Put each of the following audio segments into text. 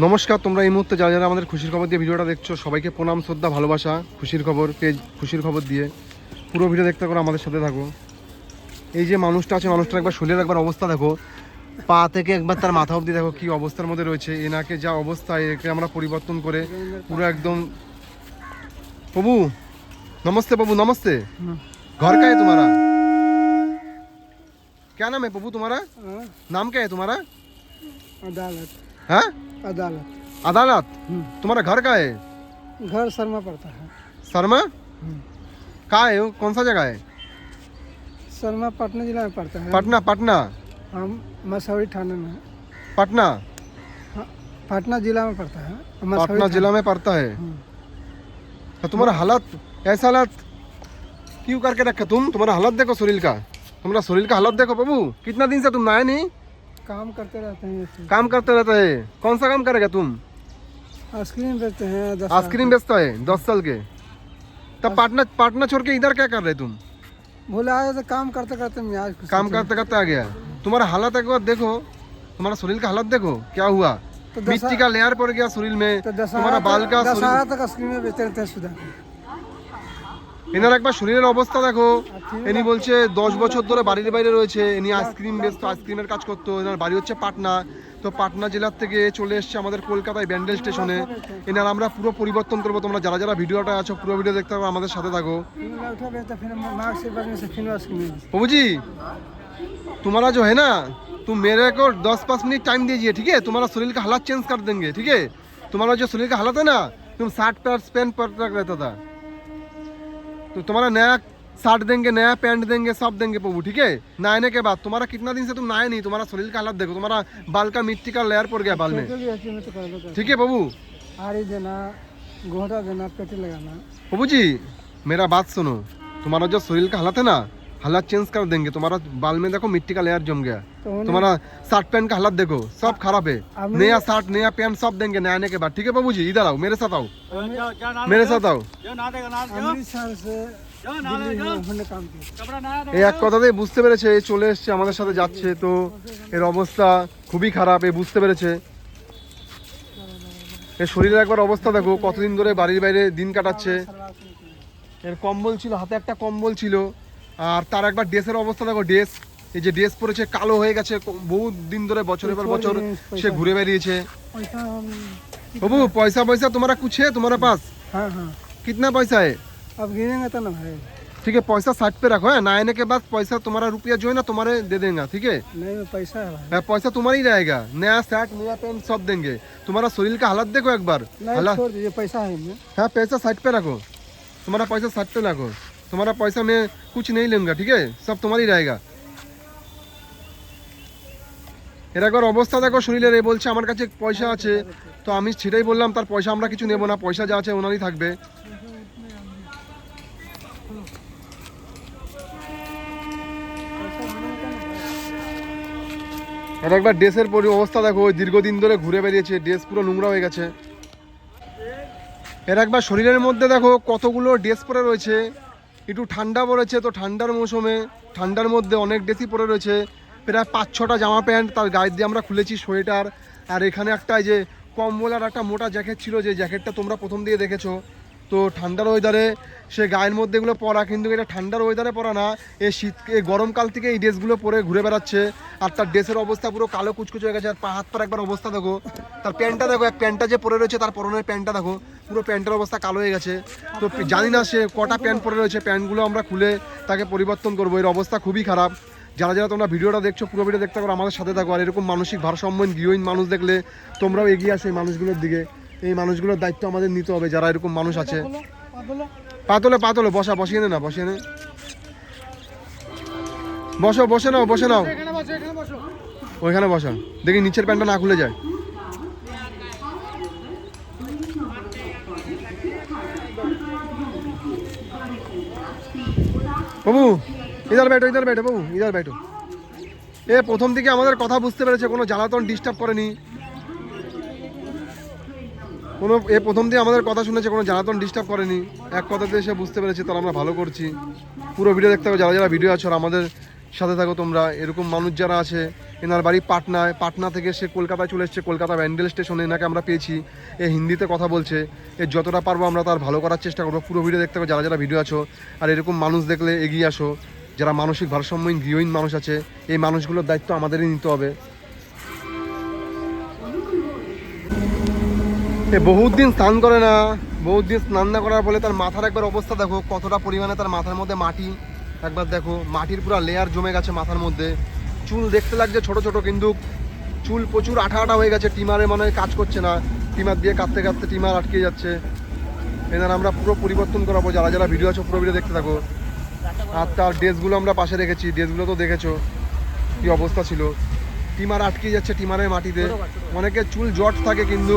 নমস্কার তোমরা এই মুহূর্তে যারা যারা আমাদের খুশির খবর দিয়ে ভিডিওটা দেখছো সবাইকে প্রণাম শ্রদ্ধা ভালোবাসা খুশির খবর পেজ খুশির খবর দিয়ে পুরো ভিডিও দেখতে করে আমাদের সাথে থাকো এই যে মানুষটা আছে মানুষটার একবার শরীরের একবার অবস্থা দেখো পা থেকে একবার তার মাথা অবধি দেখো কি অবস্থার মধ্যে রয়েছে এনাকে যা অবস্থা একে আমরা পরিবর্তন করে পুরো একদম প্রভু नमस्ते प्रभु नमस्ते घर का है तुम्हारा क्या नाम है प्रभु तुम्हारा हाँ, नाम क्या है तुम्हारा अदालत है? अदालत। अदालत? हम्म। तुम्हारा घर का है? घर शर्मा पड़ता है। शर्मा? हम्म। कहाँ है कौन सा जगह है? शर्मा पटना जिला में पड़ता है। पटना पटना? हम मसौरी थाने में। पटना? हाँ, पटना जिला में पड़ता है। पटना जिला में पड़ता है। हम्म। तो तुम्हारा हालत ऐसा हालत क्यों करके रखे तुम? तुम्हारा हालत देखो शरीर का। तुम्हारा शरीर का हालत देखो प्रभु। कितना दिन से तुम नहाए नहीं? काम करते रहते हैं काम करते रहते है। कौन सा काम करेगा तुम? आइसक्रीम बेचते हैं आइसक्रीम बेचता है दस साल के। तब पाटना पाटना छोड़ के इधर क्या कर रहे तुम? आए तो काम करते करते मैं आज काम करते करते आ गया। तुम्हारा हालत एक बार देखो। तुम्हारा शरीर का हालत देखो क्या हुआ? तो मिट्टी का लेयर पड़ गया शरीर में। तो तुम्हारा बाल का दशहरा तक आइसक्रीम बेचते रहते हैं सुधा। এনার একবার শরীরের অবস্থা দেখো ইনি বলছে দশ বছর ধরে বাড়ির বাইরে রয়েছে ইনি আইসক্রিম বেচতো আইসক্রিমের কাজ করতো এনার বাড়ি হচ্ছে পাটনা তো পাটনা জেলার থেকে চলে এসছে আমাদের কলকাতায় ব্যান্ডেল স্টেশনে এনার আমরা পুরো পরিবর্তন করবো তোমরা যারা যারা ভিডিওটা আছো পুরো ভিডিও দেখতে পাবো আমাদের সাথে থাকো फिर मैं उठा बेचता फिर मार्ग से बजने से फिर आइसक्रीम बेचता। प्रभु जी तुम्हारा जो है ना तुम मेरे को दस पाँच मिनट टाइम दीजिए ठीक है तुम्हारा शरीर का हालत चेंज कर देंगे ठीक है तुम्हारा जो शरीर का हालत है ना तुम साठ पैर पैंट पर रख रहता था तो तुम्हारा नया शर्ट देंगे नया पैंट देंगे सब देंगे प्रभु ठीक है नहाने के बाद तुम्हारा कितना दिन से तुम नहाए नहीं तुम्हारा शरीर का हालत देखो तुम्हारा बाल का मिट्टी का लेयर पड़ गया बाल में फोटो भी ऐसे में तो कर लो ठीक है प्रभु आरी देना घोड़ा देना पेटी लगाना प्रभु जी मेरा बात सुनो तुम्हारा जो शरीर का हालत है ना हालत चेंज कर देंगे तुम्हारा बाल में देखो मिट्टी का लेयर जम गया तो उन्हें- तुम्हारा शर्ट पैंट का हालत देखो सब खराब है हमने- नया शर्ट नया पैंट सब देंगे नहाने के बाद ठीक है बाबू जी इधर आओ मेरे साथ आओ मेरे साथ आओ अमृतसर से दिल्ली में उन्होंने काम किया এই এক কথাতেই বুঝতে পেরেছে এ চলে এসছে আমাদের সাথে যাচ্ছে তো এর অবস্থা খুবই খারাপ এ বুঝতে পেরেছে এর শরীরের একবার অবস্থা দেখো কতদিন ধরে বাড়ির বাইরে দিন কাটাচ্ছে এর কম্বল ছিল হাতে একটা কম্বল ছিল আর তার একবার ড্রেসের অবস্থা দেখো ড্রেস এই যে ড্রেস পরেছে কালো হয়ে গেছে বহু দিন ধরে বছরের পর বছর সে ঘুরে বেরিয়েছে पैसा हम बाबू पैसा पैसा तुम्हारा कुछ है तुम्हारे पास हाँ हाँ कितना पैसा है अब गिनेंगे तो ना भाई ठीक है पैसा साइड पे रखो है नहाने के बाद पैसा तुम्हारा रुपया जो है ना तुम्हारे दे देंगे ठीक है नहीं में पैसा है भाई है, पैसा तुम्हारा ही रहेगा नया शर्ट नया पैंट सब देंगे तुम्हारा शरीर का हालत देखो एक बार नहीं हालत छोड़ दीजिए पैसा है इनमें हाँ पैसा साइड पे रखो तुम्हारा पैसा साइड पे रखो तुम्हारा पैसा मैं कुछ नहीं लूंगा ठीक है सब तुम्हारा ही रहेगा এর একবার অবস্থা দেখো শরীরের এ বলছে আমার কাছে পয়সা আছে তো আমি সেটাই বললাম তার পয়সা আমরা কিছু নেবো না পয়সা যা আছে ওনারই থাকবে আর একবার ড্রেসের পরি অবস্থা দেখো ওই দীর্ঘদিন ধরে ঘুরে বেরিয়েছে ড্রেস পুরো নোংরা হয়ে গেছে এর একবার শরীরের মধ্যে দেখো কতগুলো ড্রেস পরে রয়েছে একটু ঠান্ডা পড়েছে তো ঠান্ডার মৌসুমে, ঠান্ডার মধ্যে অনেক ডেসি পরে রয়েছে। প্রায় পাঁচ ছটা জামা প্যান্ট তার গায়ে দিয়ে আমরা খুলেছি, সোয়েটার। আর এখানে একটা যে কম্বল আর একটা মোটা জ্যাকেট ছিল, যে জ্যাকেটটা তোমরা প্রথম দিয়ে দেখেছ। তো ঠান্ডার ওয়েদারে সে গায়ের মধ্যে এগুলো পরা, কিন্তু এটা ঠান্ডার ওয়েদারে পরা না। এই শীত, এই গরমকাল থেকে এই ড্রেসগুলো পরে ঘুরে বেড়াচ্ছে। আর তার ড্রেসের অবস্থা পুরো কালো কুচকুচ হয়ে গেছে। আর পা, হাত পার একবার অবস্থা দেখো। তার প্যান্টটা দেখো, এক প্যান্টটা যে পরে রয়েছে তার পরনের প্যান্টটা দেখো। পুরো প্যান্টের অবস্থা কালো হয়ে গেছে। তো জানি না সে কটা প্যান্ট পরে রয়েছে। প্যান্টগুলো আমরা খুলে তাকে পরিবর্তন করব। এর অবস্থা খুবই খারাপ। যারা যারা তোমরা ভিডিওটা দেখছ, পুরো ভিডিও দেখতে পারো আমাদের সাথে থাকো। আর এরকম মানসিক ভারসাম্যহীন, গৃহহীন মানুষ দেখলে তোমরাও এগিয়ে আসো মানুষগুলোর দিকে। এই মানুষগুলোর দায়িত্ব আমাদের নিতে হবে যারা এরকম মানুষ আছে। পাতলে পাতলে। বসা বসিয়ে নে না বসিয়ে নে। বসো বসে নাও বসে নাও। ওইখানে বসো। দেখি নিচের প্যান্টটা না খুলে যায়। বাবু ইধার ব্যাটো ইধার ব্যাটো বাবু ইধার ব্যাটো এ প্রথম থেকে আমাদের কথা বুঝতে পেরেছে কোনো জ্বালাতন ডিস্টার্ব করেনি। কোনো, এ প্রথম দিয়ে আমাদের কথা শুনেছে, কোনো জ্বালাতন ডিস্টার্ব করেনি। এক কথাতে এসে বুঝতে পেরেছে, তাহলে আমরা ভালো করছি। পুরো ভিডিও দেখতে হবে, যারা যারা ভিডিও আছে আমাদের সাথে থাকো তোমরা। এরকম মানুষ যারা আছে, এনার বাড়ি পাটনায়, পাটনা থেকে সে কলকাতায় চলে এসছে, কলকাতা ব্যান্ডেল স্টেশনে এনাকে আমরা পেয়েছি। এ হিন্দিতে কথা বলছে, এ যতটা পারব আমরা তার ভালো করার চেষ্টা করব। পুরো ভিডিও দেখতে হবে, যারা যারা ভিডিও আছো, আর এরকম মানুষ দেখলে এগিয়ে আসো। যারা মানসিক ভারসাম্যহীন, গৃহহীন মানুষ আছে, এই মানুষগুলোর দায়িত্ব আমাদেরই নিতে হবে। বহুত দিন স্নান করে না। বহুত দিন স্নান না করার ফলে তার মাথার একবার অবস্থা দেখো, কতটা পরিমাণে তার মাথার মধ্যে মাটি। একবার দেখো, মাটির পুরো লেয়ার জমে গেছে মাথার মধ্যে। চুল দেখতে লাগছে ছোট ছোট কিন্তু চুল প্রচুর আঠা আঠা হয়ে গেছে, টিমারে মনে কাজ করছে না। টিমার দিয়ে কাঁদতে কাঁদতে টিমার আটকে যাচ্ছে। এনার আমরা পুরো পরিবর্তন করাবো, যারা যারা ভিডিও আছে পুরো ভিডিও দেখতে থাকো। আর তার ড্রেসগুলো আমরা পাশে রেখেছি ড্রেসগুলো তো দেখেছ, কি অবস্থা ছিল। টিমার আটকে যাচ্ছে টিমারের মাটিতে। অনেকে চুল জট থাকে কিন্তু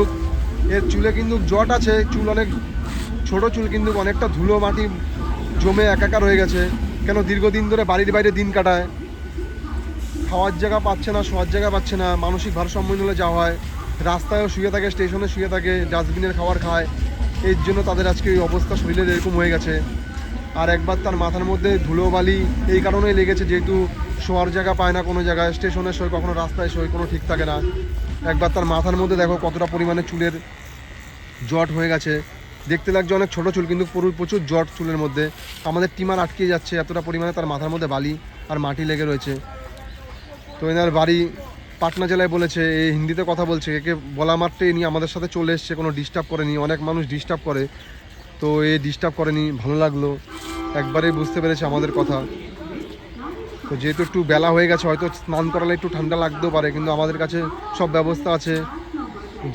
এর চুলে কিন্তু জট আছে, চুল অনেক ছোট চুল কিন্তু অনেকটা ধুলো মাটি জমে একাকার হয়ে গেছে। কেন দীর্ঘদিন ধরে বাড়ির বাইরে দিন কাটায়। খাওয়ার জায়গা পাচ্ছে না, শোয়ার জায়গা পাচ্ছে না, মানসিক ভারসাম্য হলে যাওয়া হয়। রাস্তায়ও শুয়ে থাকে, স্টেশনে শুয়ে থাকে, ডাস্টবিনের খাবার খায়। এর জন্য তাদের আজকে এই অবস্থা শরীরের এরকম হয়ে গেছে। আর একবার তার মাথার মধ্যে ধুলোবালি এই কারণেই লেগেছে, যেহেতু শোয়ার জায়গা পায় না কোনো জায়গায়, স্টেশনে শোয় কখনো রাস্তায় শোয় কোনো ঠিক থাকে না। একবার তার মাথার মধ্যে দেখো কতটা পরিমাণে চুলের জট হয়ে গেছে। দেখতে লাগছে অনেক ছোট চুল, কিন্তু পুরো প্রচুর জট চুলের মধ্যে। আমাদের টিমার আটকে যাচ্ছে, এতটা পরিমাণে তার মাথার মধ্যে বালি আর মাটি লেগে রয়েছে। তো এনার বাড়ি পাটনা জেলায় বলেছে এই হিন্দিতে কথা বলছে, একে বলা মাত্রই নিয়ে আমাদের সাথে চলে এসছে, কোনো ডিস্টার্ব করেনি, অনেক মানুষ ডিস্টার্ব করে। তো এ ডিস্টার্ব করেনি, ভালো লাগল। একবারেই বুঝতে পেরেছে আমাদের কথা। তো যেহেতু একটু বেলা হয়ে গেছে, হয়তো স্নান করালে একটু ঠান্ডা লাগতেও পারে, কিন্তু আমাদের কাছে সব ব্যবস্থা আছে।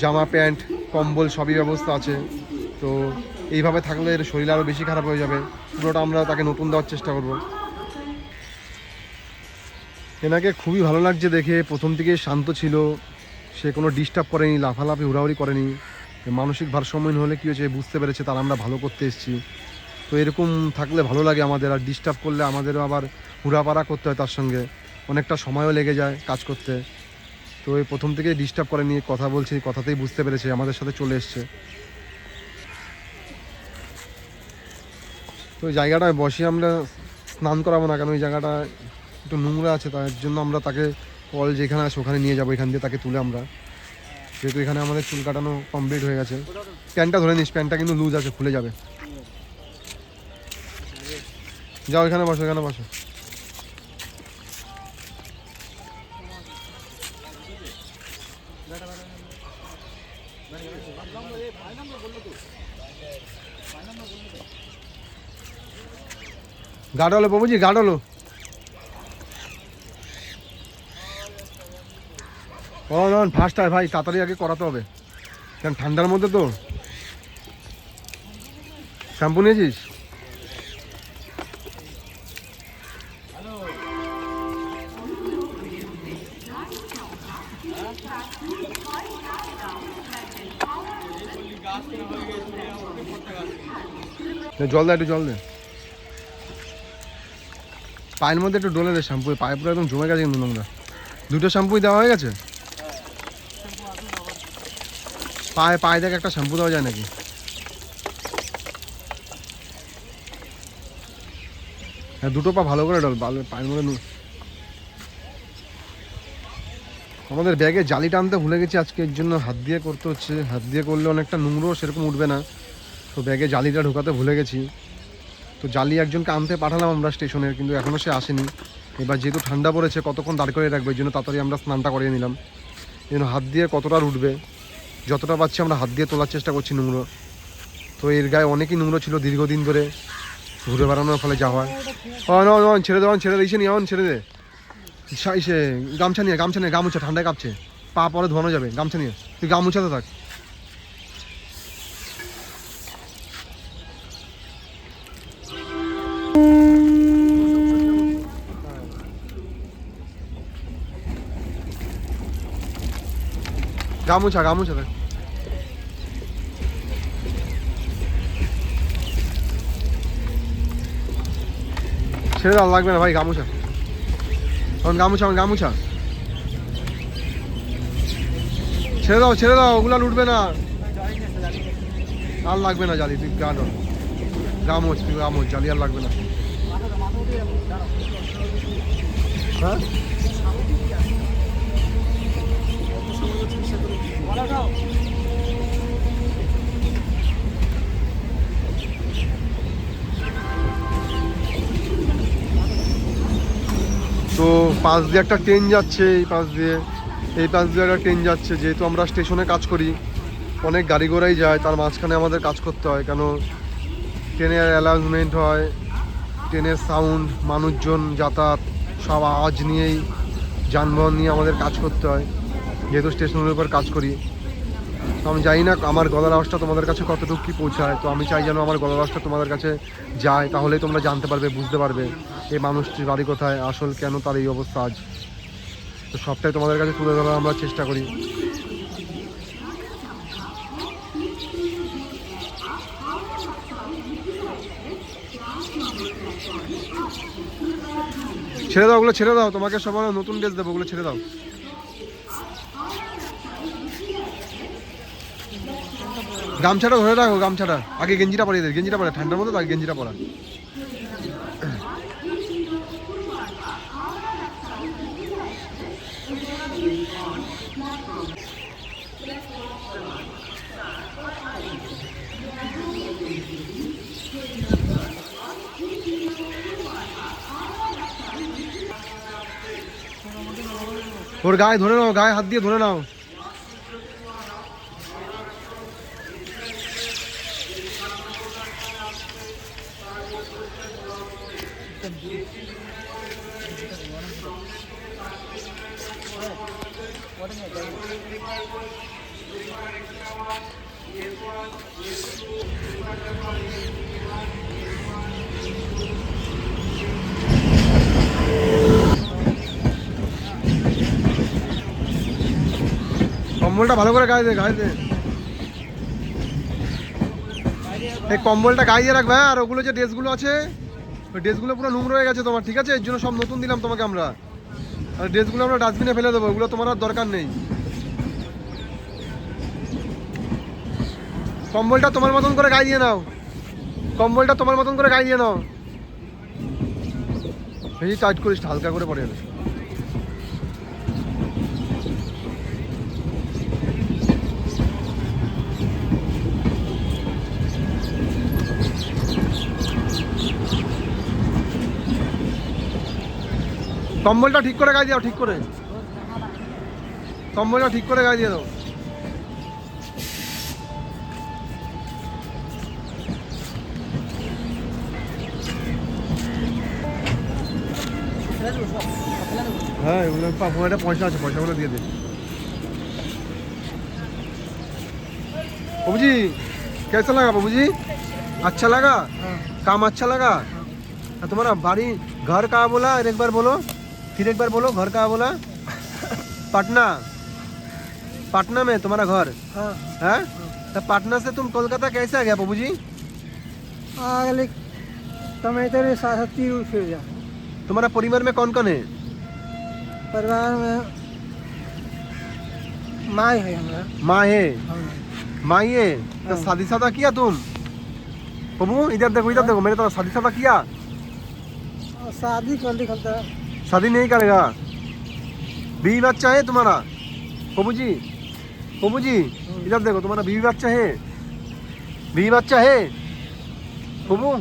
জামা, প্যান্ট, কম্বল সবই ব্যবস্থা আছে। তো এইভাবে থাকলে এর শরীর আরও বেশি খারাপ হয়ে যাবে। পুরোটা আমরা তাকে নতুন দেওয়ার চেষ্টা করব। এনাকে খুবই ভালো লাগছে দেখে। প্রথম থেকে শান্ত ছিল। সে কোনো ডিস্টার্ব করেনি, লাফালাফি, হুড়াহুড়ি করেনি। মানসিক ভারসাম্যহীন হলে কী হয়েছে বুঝতে পেরেছে, তার আমরা ভালো করতে এসেছি। তো এরকম থাকলে ভালো লাগে আমাদের, আর ডিস্টার্ব করলে আমাদেরও আবার হুড়াপাড়া করতে হয় তার সঙ্গে। অনেকটা সময়ও লেগে যায় কাজ করতে। তো এই প্রথম থেকে ডিস্টার্ব করে নিয়ে কথা বলছি কথাতেই বুঝতে পেরেছে, আমাদের সাথে চলে এসছে। তো ওই জায়গাটায় বসে আমরা স্নান করাবো না কেন, ওই জায়গাটা একটু নোংরা আছে, তার জন্য আমরা তাকে কল যেখানে আছে ওখানে নিয়ে যাব, এখান দিয়ে তাকে তুলে আমরা। যেহেতু এখানে আমাদের চুল কাটানো কমপ্লিট হয়ে গেছে। প্যান্টটা ধরে নিস, প্যান্টটা কিন্তু লুজ আছে, খুলে যাবে। যাও, এখানে বসো এখানে বসো। গাঢ় হলো বাবুজি গাঢ় হলো ও, না ফার্স্ট আর ভাই, তাড়াতাড়ি আগে করাতে হবে। কারণ ঠান্ডার মধ্যে তো। শ্যাম্পু নিয়েছিস? জল দে, একটু জল দে। পায়ের মধ্যে একটু ডলে দে শ্যাম্পু পায়ে পুরো একদম জমে গেছে কিন্তু নোংরা। দুটো শ্যাম্পুই দেওয়া হয়ে গেছে? পায়ে পায়ে দেখে একটা শ্যাম্পু দেওয়া যায় নাকি? হ্যাঁ দুটো পা ভালো করে ডল পায়ের মধ্যে আমাদের ব্যাগে জালি টানতে ভুলে গেছি আজকে, এর জন্য হাত দিয়ে করতে হচ্ছে। হাত দিয়ে করলে অনেকটা নোংরো, সেরকম উঠবে না। তো ব্যাগে জালিটা ঢোকাতে ভুলে গেছি। তো জালি একজনকে আনতে পাঠালাম আমরা স্টেশনের কিন্তু এখনও সে আসেনি। এবার যেহেতু ঠান্ডা পড়েছে কতক্ষণ দাঁড় করে রাখবে? এই জন্য তাড়াতাড়ি আমরা স্নানটা করিয়ে নিলাম। এই জন্য হাত দিয়ে কতটা উঠবে যতটা পাচ্ছি আমরা হাত দিয়ে তোলার চেষ্টা করছি নোংরো। তো এর গায়ে অনেকই নোংরো ছিল দীর্ঘদিন ধরে। ঘুরে বেড়ানোর ফলে যাওয়া হয়। ও ন ন, ছেড়ে দেওয়ান ছেড়ে দিয়েছে নি এমন ছেড়ে দে। গামছা নিয়ে গামছা নিয়ে গামুছা ঠান্ডায় কাঁপছে। পা পরে ধোয়ানো যাবে গামছা নিয়ে। তুই গামুছাতে থাক। গামুছা গামুছা থাক ছেড়ে দাও, লাগবে না ভাই, গামুছা। এখন গামুছা এখন গামুছা। ছেড়ে দাও ছেড়ে দাও, ওগুলা লুটবে না। আর লাগবে না জালি, তুই গা ধর। গামোচ তুই গামোচ জালি আর লাগবে না। হ্যাঁ? তো পাশ দিয়ে একটা ট্রেন যাচ্ছে এই পাশ দিয়ে। এই পাশ দিয়ে একটা ট্রেন যাচ্ছে, যেহেতু আমরা স্টেশনে কাজ করি, অনেক গাড়ি ঘোড়াই যায়, তার মাঝখানে আমাদের কাজ করতে হয়, কেন ট্রেনের অ্যালাউন্সমেন্ট হয়, ট্রেনের সাউন্ড, মানুষজন যাতায়াত, সব আওয়াজ নিয়েই যানবাহন নিয়ে আমাদের কাজ করতে হয়। যেহেতু স্টেশনের উপর কাজ করি, তো আমি জানি না আমার গলার আওয়াজটা তোমাদের কাছে কতটুকু কী পৌঁছায়। তো আমি চাই যেন আমার গলার আওয়াজটা তোমাদের কাছে যায়, তাহলেই তোমরা জানতে পারবে, বুঝতে পারবে এই মানুষটির বাড়ি কোথায়, আসল কেন তার এই অবস্থা আজ। তো সবটাই তোমাদের কাছে তুলে ধরার আমরা চেষ্টা করি। ছেড়ে দাও, ওগুলো ছেড়ে দাও, তোমাকে সবার নতুন ড্রেস দেবো, ওগুলো ছেড়ে দাও। গামছাটা ধরে রাখো, গামছাটা। আগে গেঞ্জিটা পরিয়ে দে, গেঞ্জিটা পরে, ঠান্ডার মধ্যে তো আগে গেঞ্জিটা পরা। ওর গায়ে ধরে নাও গায়ে হাত দিয়ে ধরে নাও। কম্বলটা ভালো করে গায়ে দে গায়ে দে। এই কম্বলটা গায়ে রাখবে? আর ওগুলো যে ড্রেসগুলো আছে, ওই ড্রেসগুলো পুরো নোংরা হয়ে গেছে তোমার, ঠিক আছে? এর জন্য সব নতুন দিলাম তোমাকে আমরা। আর ড্রেসগুলো আমরা ডাস্টবিনে ফেলে দেবো, ওগুলো তোমার আর দরকার নেই। কম্বলটা তোমার মতন করে গায়ে দিয়ে নাও। কম্বলটা তোমার মতন করে গায়ে দিয়ে নাও। বেশি টাইট করিস হালকা করে পরে কম্বলটা ঠিক করে গায়ে দাও ঠিক করে কম্বলটা ঠিক করে গায়ে দিয়ে দাও হ্যাঁ এগুলো ফোনে পয়সা আছে পয়সাগুলো দিয়ে দে बाबू जी कैसा लगा बाबू जी अच्छा लगा हाँ काम अच्छा लगा हाँ, तुम्हारा बाड़ी घर कहाँ बोला और एक बार बोलो फिर एक बार बोलो घर कहाँ बोला? पटना। पटना में तुम्हारा घर? हाँ। है? तो पटना से तुम कोलकाता कैसे आ गया बाबू जी। तुम्हारा परिवार में कौन कौन है? परिवार में माई है हमारा। माँ है? हाँ। माई है तो हाँ। शादी शादा किया तुम? बाबू इधर देखो इधर देखो मेरे तरफ़ शादी शादा किया शादी कर ली खलता शादी नहीं करेगा। बीवी बच्चा है तुम्हारा। बाबू जी बाबू जी इधर देखो तुम्हारा बीवी बच्चा है। बीवी बच्चा है। बाबू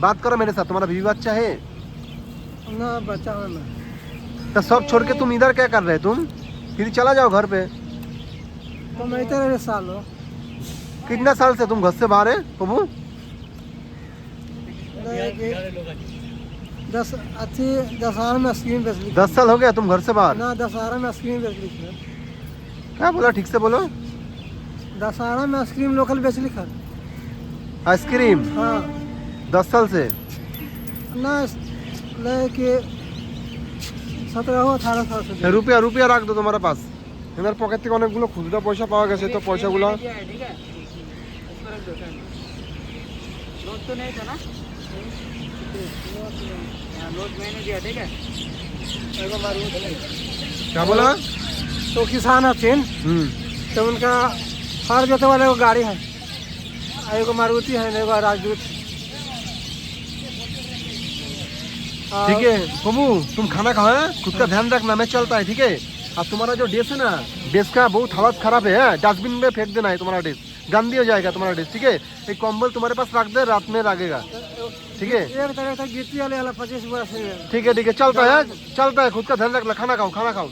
बात करो मेरे साथ तुम्हारा बीवी बच्चा है। ना बच्चा ना। तो सब छोड़ के तुम इधर क्या कर रहे तुम? फिर चला जाओ घर पे। तो मैं तेरे साल हो। कितना साल से तुम घर से बाहर है बाबू दस अच्छी दशहरा में स्क्रीन बेच ली दस साल हो गया तुम घर से बाहर ना दशहरा में स्क्रीन बेच ली थी क्या बोला ठीक से बोलो दशहरा में आइसक्रीम लोकल बेच ली खर आइसक्रीम हाँ दस साल से ना लेके सत्रह अठारह साल से রুপিয়া রুপিয়া রাখ দো তোমার পাস এনার পকেট থেকে অনেকগুলো খুচরা পয়সা পাওয়া গেছে তো পয়সাগুলো नोट तो क्या बोला? तो किसान है हम्म। तो उनका हर जोते वाले को गाड़ी है। एगो मारुति है एगो राजदूत। ठीक है प्रभु तुम खाना खाओ हैं? खुद का ध्यान रखना मैं चलता है ठीक है? अब तुम्हारा जो ड्रेस है ना ड्रेस का बहुत हालत खराब है हाँ? डस्टबिन में फेंक देना है तुम्हारा ड्रेस गंदी हो जाएगा तुम्हारा डिश ठीक है? एक कॉम्बल तुम्हारे पास रख दे रात में लगेगा। ठीक है? ठीक है ठीक है चलता है चलता है खुद का ध्यान रखना खाना खाओ खाना खाओ।